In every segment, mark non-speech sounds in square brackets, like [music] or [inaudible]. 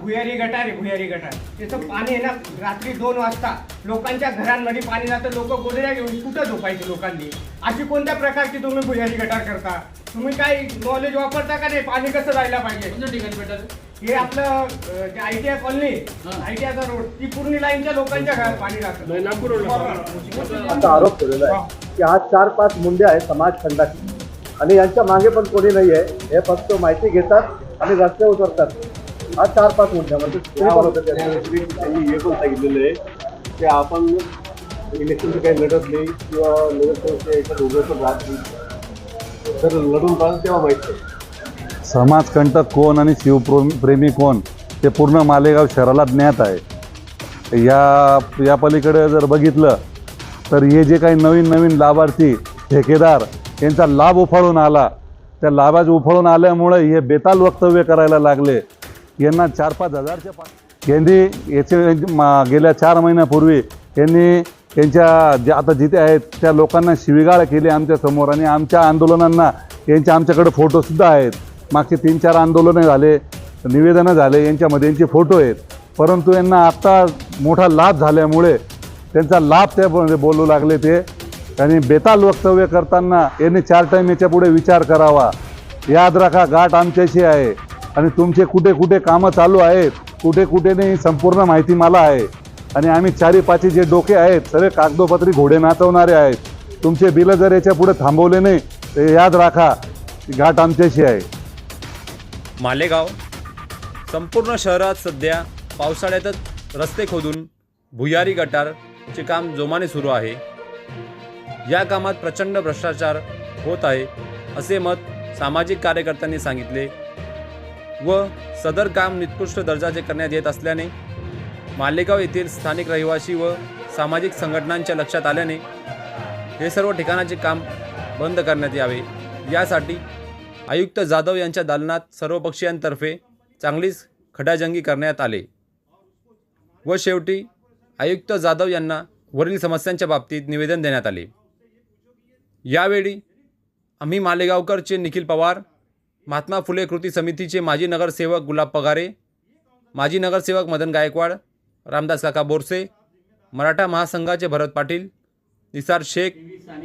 भुयारी गटार आहे भुयारी गटार त्याचं पाणी आहे ना रात्री दोन वाजता. लोकांच्या घरांमध्ये पाणी जातं लोक गोदड्या घेऊन कुठं झोपायचे लोकांनी? अशी कोणत्या प्रकारची तुम्ही भुयारी गटार करता? तुम्ही काही नॉलेज वापरता का नाही? पाणी कसं जायला पाहिजे? हे आपलं जे I T I colony I T आयचा रोड ती पूर्ण लाईनच्या लोकांच्या घरात पाणी जातं असा आरोप केलेला आहे की आज चार पाच मुंडे आहेत समाज खंडाची आणि यांच्या मागे पण कोणी नाही आहे हे फक्त माहिती घेतात आणि रस्ते उतरतात. चार पाच. त्यांनी हे पण सांगितलेलं आहे की आपण इलेक्शनचं काही लढत नाही किंवा नगरसेवकच्या याच्यात उभे पण राहत नाही. तर लढून पाहिजे तेव्हा माहीत नाही समाजकंटक कोण आणि शिवप्रेमी कोण ते पूर्ण मालेगाव शहराला ज्ञात आहे. या या पलीकडे जर बघितलं तर हे जे काही नवीन नवीन लाभार्थी ठेकेदार यांचा लाभ उफाळून आला. त्या लाभाच उफाळून आल्यामुळे हे बेताल वक्तव्य करायला लागले. यांना चार पाच हजारच्या पा यांनी याचे मा- गेल्या चार महिन्यापूर्वी यांनी त्यांच्या जे आता जिथे आहेत त्या लोकांना शिवीगाळ केली आमच्यासमोर आणि आमच्या आंदोलनांना यांच्या आमच्याकडे फोटोसुद्धा आहेत. मागचे तीन चार आंदोलनं झाले निवेदनं झाले यांच्यामध्ये यांचे फोटो आहेत. परंतु यांना आत्ता मोठा लाभ झाल्यामुळे त्यांचा लाभ त्या बोलू लागले ते. आणि बेताल वक्तव्य करताना यांनी चार टाईम याच्यापुढे विचार करावा. याद राखा गाठ आमच्याशी आहे. आणि तुमचे कुठे कुठे कामं चालू आहेत कुठे कुठे नाही संपूर्ण माहिती मला आहे. आणि आम्ही चारी पाची जे डोके आहेत सगळे कागदोपत्री घोडे नाचवणारे आहेत. तुमचे बिलं जर याच्यापुढे थांबवले नाही तर याद राखा घाट आमच्याशी आहे. मालेगाव संपूर्ण शहरात सध्या पावसाळ्यातच रस्ते खोदून भुयारी गटारचे काम जोमाने सुरू आहे. या कामात प्रचंड भ्रष्टाचार होत आहे असे मत सामाजिक कार्यकर्त्यांनी सांगितले. व सदर काम निकृष्ट दर्जाचे करण्यात येत असल्याने मालेगाव येथील स्थानिक रहिवासी व सामाजिक संघटनांच्या लक्षात आल्याने हे सर्व ठिकाणाचे काम बंद करण्यात यावे. यासाठी आयुक्त जाधव यांच्या दालनात सर्वपक्षीयांतर्फे चांगलीच खडाजंगी करण्यात आले व शेवटी आयुक्त जाधव यांना वरील समस्यांच्या बाबतीत निवेदन देण्यात आले. यावेळी आम्ही मालेगावकरचे निखिल पवार महात्मा फुले कृती समितीचे माजी नगरसेवक गुलाब पगारे माजी नगरसेवक मदन गायकवाड रामदास काका बोरसे मराठा महासंघाचे भरत पाटील निसार शेख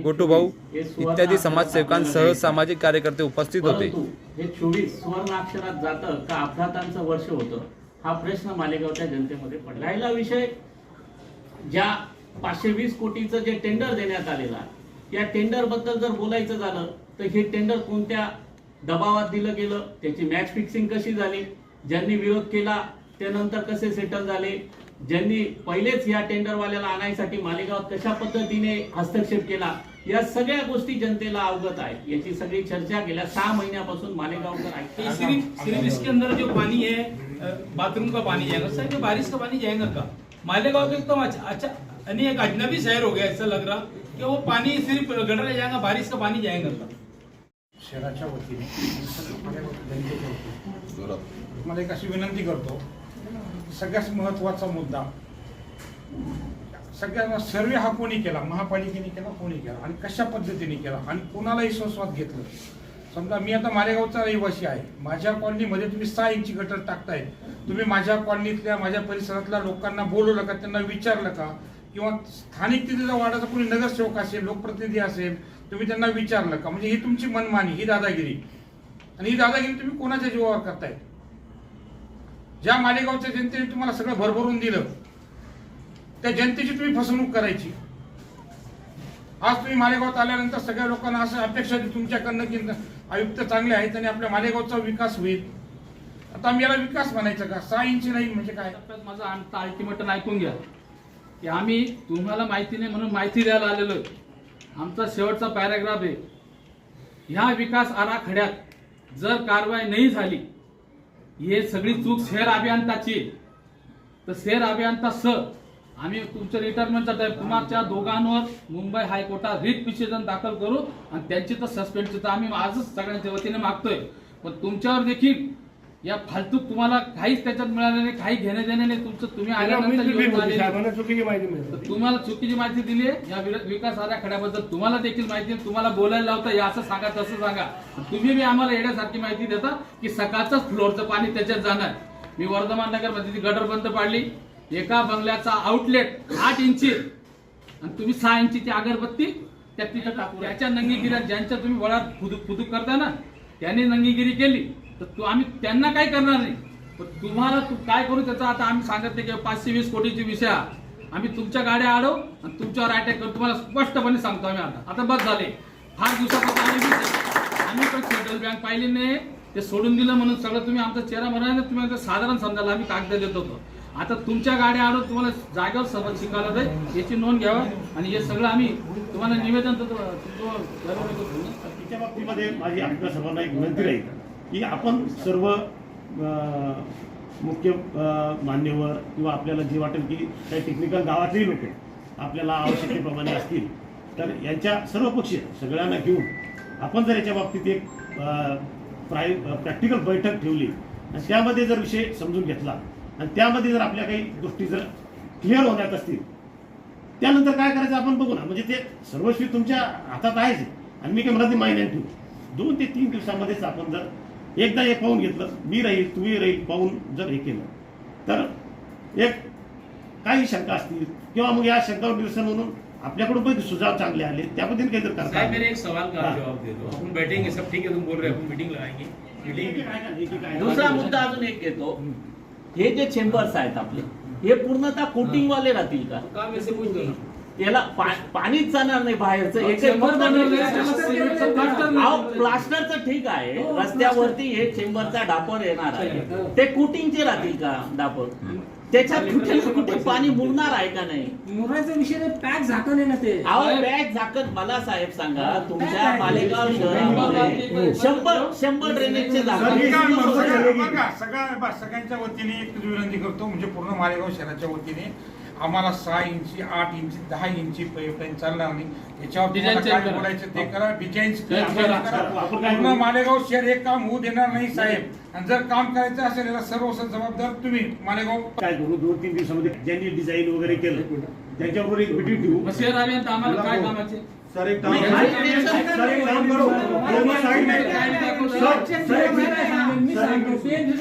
गोटू भाऊ इत्यादी समाजसेवकांसह सामाजिक कार्यकर्ते उपस्थित होते. हे चोवीस सुवर्णाक्षरात जातं का अपघातांचं वर्ष होतं हा प्रश्न मालेगावच्या जनतेमध्ये पडला. राहिला विषय ज्या पाचशे वीस कोटीचं जे टेंडर देण्यात आलेलं या टेंडरबद्दल जर बोलायचं झालं तर हे टेंडर कोणत्या दबावात दिलं गेलं त्याची मॅच फिक्सिंग कशी झाली ज्यांनी विरोध केला त्यानंतर कसे सेटल झाले ज्यांनी पहिलेच या टेंडरवाल्याला आणायसाठी मालेगावात कशा पद्धतीने हस्तक्षेप केला या सगळ्या गोष्टी जनतेला अवगत आहे. याची सगळी चर्चा गेल्या सहा महिन्यापासून मालेगावकर ये सिर्फ सिर्फ इसके अंदर जो पानी है बाथरूम का पानी जाएगा? सर जो बारिश का पानी जाएगा का? मालेगांव तो एकदम अच्छा अच्छा यानी एक अजनबी शहर हो गया ऐसा लग रहा कि वो पानी सिर्फ गटर जाएगा बारिश का पानी जाएगा का? शहराच्या वतीने जनतेच्या वतीने. मला एक अशी विनंती करतो सगळ्यात महत्त्वाचा मुद्दा सगळ्यांना सर्वे हा कोणी केला? महापालिकेने केला कोणी केला? आणि कशा पद्धतीने केला? आणि कोणालाही विश्वासात घेतलं? समजा मी आता मालेगावचा रहिवासी आहे. माझ्या कॉलनीमध्ये तुम्ही सहा इंची गटर टाकताय. तुम्ही माझ्या कॉलनीतल्या माझ्या परिसरातल्या लोकांना बोलवलं का त्यांना विचारलं का? किंवा स्थानिक तिथल्या वार्डाचा कोणी नगरसेवक असेल लोकप्रतिनिधी असेल तुम्ही त्यांना विचारलं का? म्हणजे ही तुमची मनमानी ही दादागिरी. आणि ही दादागिरी तुम्ही कोणाच्या जीवावर करताय ज्या मालेगावच्या जनतेने तुम्हाला सगळं भरभरून दिलं त्या जनतेची तुम्ही फसवणूक करायची. आज तुम्ही मालेगावात आल्यानंतर सगळ्या लोकांना असं अपेक्षा होती तुमच्याकडनं की आयुक्त चांगले आहेत आणि आपल्या मालेगावचा विकास होईल. आता आम्ही याला विकास म्हणायचं का? सहा इंची नाही म्हणजे काय? टप्प्यात माझं अल्टिमेटम ऐकून घ्या. की आम्ही तुम्हाला माहिती नाही म्हणून माहिती द्यायला आलेलो आहे. आमचा शेवटचा पॅराग्राफ आहे. ह्या विकास आराखड्यात जर कारवाई नाही झाली हे सगळी चूक शहर अभियंताची तर शहर अभियंता स आम्ही तुमचं रिटायरमेंटचा टाईम तुमच्या दोघांवर मुंबई हायकोर्टात रिट पिटिशन दाखल करू आणि त्यांची तर सस्पेंडची तर आम्ही आजच सगळ्यांच्या वतीने मागतोय. पण तुमच्यावर देखील या फालतू तुम्हाला काहीच त्याच्यात मिळालं नाही काही घेणे देणे नाही. तुमचं तुम्ही आल्यानंतर येऊन आलेले. चुकीची माहिती मिळते तर तुम्हाला चुकीची माहिती दिली आहे. या विर- विकास आराखड्याबद्दल तुम्हाला देखील माहिती आहे. तुम्हाला बोलायला लावता हे असं सांगा तसं सांगा. तुम्ही बी आम्हाला येण्यासारखी माहिती देता की सकाळचंच फ्लोअरचं पाणी त्याच्यात जाणार. मी वर्धमान नगरमध्ये ती गटर बंद पाडली. एका बंगल्याचा आउटलेट आठ इंची आणि तुम्ही सहा इंचीची अगरबत्ती त्या तिथं टाकू त्याच्या नंगीगिऱ्या ज्यांच्या तुम्ही वळात फुदूक फुदूक करता ना त्यांनी नंगीगिरी केली. तर तू आम्ही त्यांना काय करणार नाही? पण तुम्हाला तू काय करू त्याचा आता आम्ही सांगत नाही की पाचशे वीस कोटीची विषय आम्ही तुमच्या गाड्या आडव आणि तुमच्यावर अटॅक करू. तुम्हाला स्पष्टपणे सांगतो आम्ही आता. आता बस झाले. फार दिवसापासून आम्ही पण सेंट्रल बँक पाहिली नाही. ते सोडून दिलं म्हणून सगळं तुम्ही आमचा चेहरा म्हणाला तुम्ही साधारण समजायला आम्ही कागद देत होतो. आता तुमच्या गाड्या आलो तुम्हाला जागेवर समज शिकायला जाईल. याची नोंद घ्यावा आणि हे सगळं आम्ही तुम्हाला निवेदन देतो. तिच्या बाबतीमध्ये माझी आपल्या सर्वांना एक विनंती राहील. की आपण सर्व मुख्य मान्यवर किंवा आपल्याला जे वाटेल की काही टेक्निकल गावातलेही लोक आपल्याला आवश्यकतेप्रमाणे असतील तर यांच्या सर्व पक्षीय सगळ्यांना घेऊन आपण जर याच्या बाबतीत एक प्राय प्रॅक्टिकल बैठक ठेवली आणि त्यामध्ये जर विषय समजून घेतला आणि त्यामध्ये जर आपल्या काही गोष्टी जर क्लिअर होण्यात असतील त्यानंतर काय करायचं आपण बघू ना. म्हणजे ते सर्वस्वी तुमच्या हातात आहेच आणि मी काय मला ते महिन्यात ठेवू दोन ते तीन दिवसामध्येच आपण जर एकदा हे पाहून घेतलं मी राहील तुम्ही राहील पाहून जर हे केलं तर एक काही शंका असतील किंवा मग या शंकावर निरसन म्हणून आपल्याकडून पण सुझाव चांगले आले त्या पद्धतीने काहीतरी करता साहब मेरे. एक सवाल का। जवाब दे दो? अपन बैठेंगे सब ठीक है तुम बोल रहे हो मीटिंग लगाएंगे? दुसरा मुद्दा अजून एक घेतो. हे जे चेंबर्स आहेत आपले हे पूर्णतः कोटिंग वाले राहतील का? काम ऐसे पूछ दो ना. याला पाणीच जाणार नाही बाहेरचं. एक प्लास्टरचं ठीक आहे. रस्त्यावरती हे चेंबरचा डापर येणार आहे. ते कुटिंगचे राहतील का डापर? त्याच्यात कुठे ना कुठे पाणी मुरणार आहे का नाही? मुराचा विषय नाही पॅक झाकण आहे ना ते. अहो बॅग झाकत मला साहेब सांगा. तुमच्या मालेगाव शहरामध्ये शंभर शंभर ड्रेनेजचे झाकण. सगळ्यांच्या वतीने एक विनंती करतो. म्हणजे पूर्ण मालेगाव शहराच्या वतीने. आम्हाला सहा इंची आठ इंची दहा इंची पाईपलाईन चालणार नाही. याच्यावर Design तुम्हाला change काय करा. बोलायचं ते करा डिझाईन Change करा. आपण काय पूर्ण मालेगाव शहर हे काम होऊ देणार नाही साहेब. आणि जर काम करायचं असेल याला सर्व जबाबदार तुम्ही मालेगाव. काय करू दोन तीन दिवसामध्ये ज्यांनी डिझाईन वगैरे केलं त्यांच्याबरोबर एक मिटिंग ठेवू. मग शहर अभियंता आम्हाला काय कामाचे? सर एक नाही, काम काही tension सर एक काम करू. दोन्ही साईड काय दाखवतो? मालेगाव-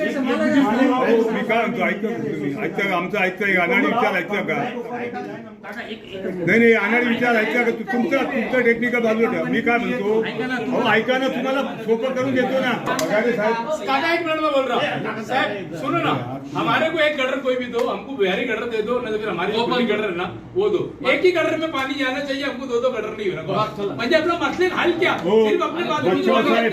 मी काय म्हणतो तुम्ही आमचं अनाडी विचार ऐकता का नाही नाही अनाडी विचार ऐकता का तुमचं टेक्निकल बाजू ठेवा मी काय म्हणतो अहो ऐका ना तुम्हाला सोपं करून देतो ना साहेब काका एक मिनट में बोल रहा हूँ साहब सुनो ना हमारे को एक गडर कोई भी दो हमको बिहारी गडर दे दो ना तो फिर हमारे जो खुली है ना वो दो एक ही गडर में पानी जाना चाहिए हमको दो दो गटर नहीं होना म्हणजे आपला मसले हल क्या सिर्फ अपने बाजू में बच्चों जो साहेब.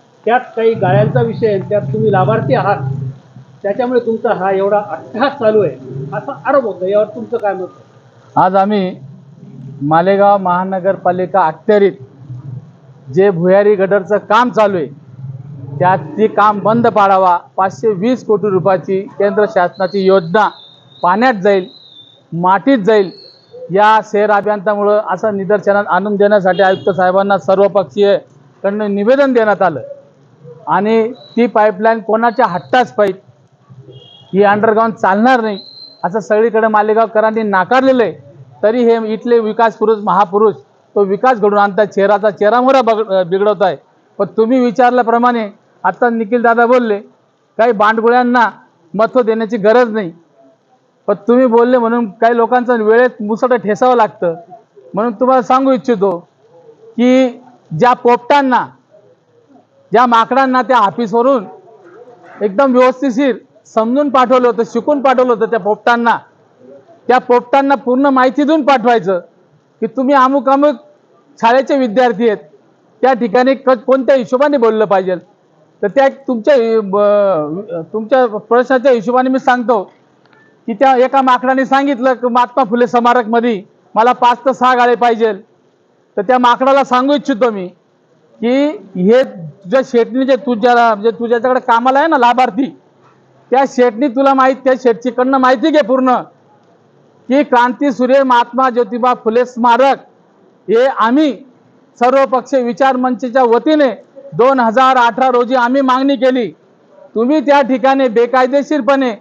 त्यात काही गाळ्यांचा विषय आहे त्यात तुम्ही लाभार्थी आहात. त्याच्यामुळे तुमचा हा एवढा अट्टहास चालू आहे. असा आरोप होतो यावर तुमचं काय मत आज आम्ही मालेगाव महानगरपालिका अखत्यारीत जे भुयारी गटरचं काम चालू आहे त्यात ती काम बंद पाडावा पाचशे वीस कोटी रुपयाची केंद्र शासनाची योजना पाण्यात जाईल मातीत जाईल या शहर अभियंतामुळं असं निदर्शनात आणून देण्यासाठी आयुक्त साहेबांना सर्वपक्षीय कडनं निवेदन देण्यात आलं. आणि ती पाईपलाईन कोणाच्या हट्टाच पाईप ही अंडरग्राऊंड चालणार नाही. असं सगळीकडे मालेगावकरांनी नाकारलेलं आहे. तरी हे इथले विकास पुरुष महापुरुष तो विकास घडून आणतात चेहराचा चेहरामोरा बग बिघडवत आहे पण तुम्ही विचारल्याप्रमाणे आत्ता निखिल दादा बोलले काही बांडगुळ्यांना महत्त्व देण्याची गरज नाही. पण तुम्ही बोलले म्हणून काही लोकांचं वेळेत मुसट ठेसावं लागतं. म्हणून तुम्हाला सांगू इच्छितो की ज्या पोपटांना ज्या माकडांना त्या ऑफिसवरून एकदम व्यवस्थितशीर समजून पाठवलं होतं शिकून पाठवलं होतं त्या पोपटांना त्या पोपटांना पूर्ण माहिती देऊन पाठवायचं की तुम्ही अमुक अमुक शाळेचे विद्यार्थी आहेत. त्या ठिकाणी क कोणत्या हिशोबाने बोललं पाहिजे? तर त्या तुमच्या ब- तुमच्या प्रश्नाच्या हिशोबाने मी सांगतो की त्या एका माकडाने सांगितलं की महात्मा फुले स्मारकमध्ये मला पाच ते सहा गाळे पाहिजे. तर त्या माकडाला सांगू इच्छितो मी की हे तुझ्या शेटनी जे तुझ्या म्हणजे तुझ्याकडे कामाला आहे ना लाभार्थी त्या शेटनी तुला माहीत त्या शेटचीकडनं माहिती घे पूर्ण. की क्रांतीसूर्य महात्मा ज्योतिबा फुले स्मारक हे आम्ही सर्व पक्ष विचार मंचच्या वतीने दोन हजार अठरा रोजी आम्ही मागणी केली. तुम्ही त्या ठिकाणी बेकायदेशीरपणे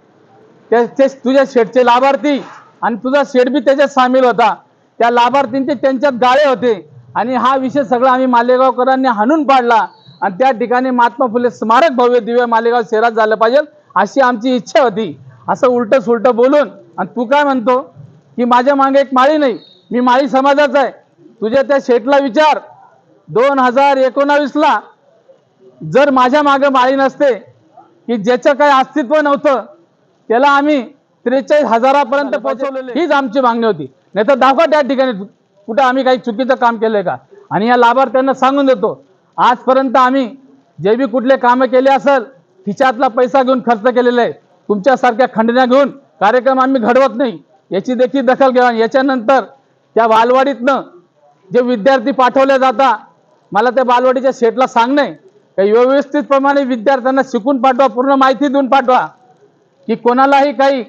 त्याचे तुझ्या शेटचे लाभार्थी आणि तुझा शेट बी त्याच्यात सामील होता. त्या लाभार्थींचे त्यांच्यात गाळे होते आणि हा विषय सगळा आम्ही मालेगावकरांनी हाणून पाडला. आणि त्या ठिकाणी महात्मा फुले स्मारक भव्य दिव्य मालेगाव शहरात झालं पाहिजे अशी आमची इच्छा होती. असं उलटं सुलटं बोलून आणि तू काय म्हणतो? की माझ्या मागे एक माळी नाही मी माळी समाजाचा आहे. तुझ्या त्या शेटला विचार. दोन हजार एकोणावीसला जर माझ्या मागे माळी नसते की ज्याचं काही अस्तित्व नव्हतं त्याला आम्ही त्रेचाळीस हजारापर्यंत पोहोचवलेले. हीच आमची मागणी होती. नाही तर दाखवा त्या ठिकाणी कुठं आम्ही काही चुकीचं काम केलंय का? आणि या लाभार्थ्यांना सांगून देतो. आजपर्यंत आम्ही जे बी कुठले कामं केले असेल तिच्यातला पैसा घेऊन खर्च केलेला आहे. तुमच्यासारख्या खंडण्या घेऊन कार्यक्रम आम्ही घडवत नाही. याची देखील दखल घ्या. याच्यानंतर त्या बालवाडीतनं जे विद्यार्थी पाठवले जाता मला त्या बालवाडीच्या शेटला सांगणे काही व्यवस्थितप्रमाणे विद्यार्थ्यांना शिकून पाठवा पूर्ण माहिती देऊन पाठवा की कोणालाही काही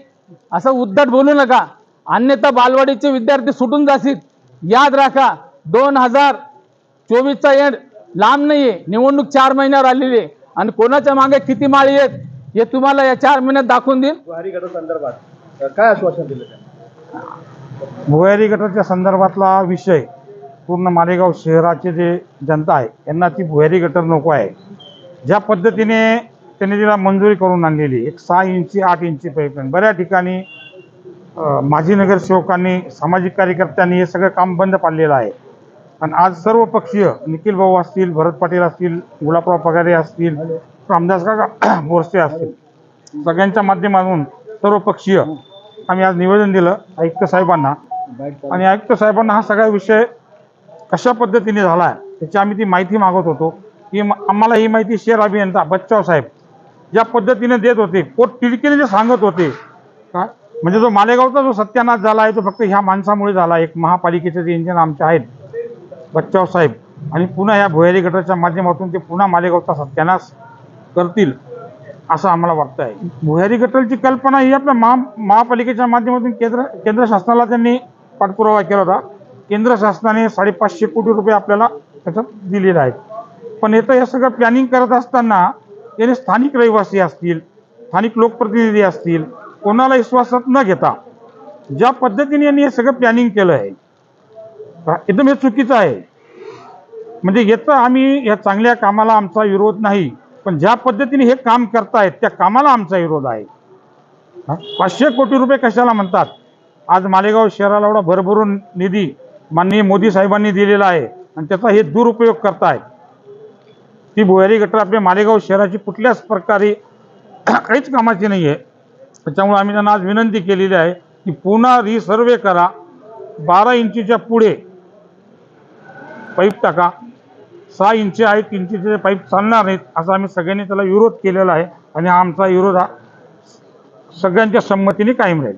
असं उद्धट बोलू नका. अन्यथा बालवाडीचे विद्यार्थी सुटून जातील. याद राखा दोन हजार चोवीसचा एंड लांब नाहीये. निवडणूक चार महिन्यावर आलेली आहे. आणि कोणाच्या मागे किती माळी आहेत हे तुम्हाला या चार महिन्यात दाखवून देईल भुयारी गट संदर्भात काय आश्वासन दिलं भुयारी गटाच्या संदर्भातला विषय पूर्ण मालेगाव शहराचे जे जनता आहे यांना ती भुयारी गटर नको आहे. ज्या पद्धतीने त्यांनी तिला मंजुरी करून आणलेली एक सहा इंची आठ इंची पाईपलाईन बऱ्याच ठिकाणी माजी नगरसेवकांनी सामाजिक कार्यकर्त्यांनी हे सगळं काम बंद पाडलेलं आहे. आणि आज सर्व पक्षीय निखिल भाऊ असतील भरत पाटील असतील गुलाबराव पगारे असतील रामदास काका [clears throat] बोरसे असतील. सगळ्यांच्या माध्यमातून सर्व पक्षीय आम्ही आज निवेदन दिलं आयुक्त साहेबांना. आणि आयुक्त साहेबांना हा सगळा विषय कशा पद्धतीने झाला आहे त्याची आम्ही ती माहिती मागत होतो. की म- आम्हाला ही माहिती शेर अभियंता बच्चाव साहेब ज्या पद्धतीने देत होते पोट तिडकीने जे सांगत होते का? म्हणजे जो मालेगावचा जो सत्यानाश झाला आहे तो फक्त ह्या माणसामुळे झाला एक महापालिकेचे जे इंजिन आमचे आहेत बच्चाव साहेब आणि पुन्हा या भुयारी गटाच्या माध्यमातून ते पुन्हा मालेगावचा सत्यानाश करतील असं आम्हाला वाटतं आहे भुयारी गटरची कल्पना ही आपल्या महा महापालिकेच्या माध्यमातून केंद्र केंद्र शासनाला त्यांनी पाठपुरावा केला होता. केंद्र शासनाने साडेपाचशे कोटी रुपये आपल्याला त्याच्यात दिलेले आहेत. पण येतं हे सगळं प्लॅनिंग करत असताना त्याने स्थानिक रहिवासी असतील स्थानिक लोकप्रतिनिधी असतील कोणाला विश्वासात न घेता ज्या पद्धतीने यांनी हे सगळं प्लॅनिंग केलं आहे एकदम हे चुकीचं आहे. म्हणजे याचं आम्ही या चांगल्या कामाला आमचा विरोध नाही पण ज्या पद्धतीने हे काम करतायत त्या कामाला आमचा विरोध आहे. पाचशे कोटी रुपये कशाला म्हणतात? आज मालेगाव शहराला एवढा भरभरून निधी माननीय मोदी साहेबांनी दिलेला आहे आणि त्याचा हे दुरुपयोग करतायत. ती भुयारी गटर आपल्या मालेगाव शहराची कुठल्याच प्रकारे काहीच कामाची नाही आहे त्याच्यामुळे आम्ही त्यांना आज विनंती केलेली आहे की पुन्हा रिसर्वे करा. बारा इंचीच्या पुढे पाईप टाका. सहा इंची आहेत इंचीचे पाईप चालणार नाहीत असा आम्ही सगळ्यांनी त्याला विरोध केलेला आहे आणि आमचा विरोध हा सगळ्यांच्या संमतीने कायम राहील.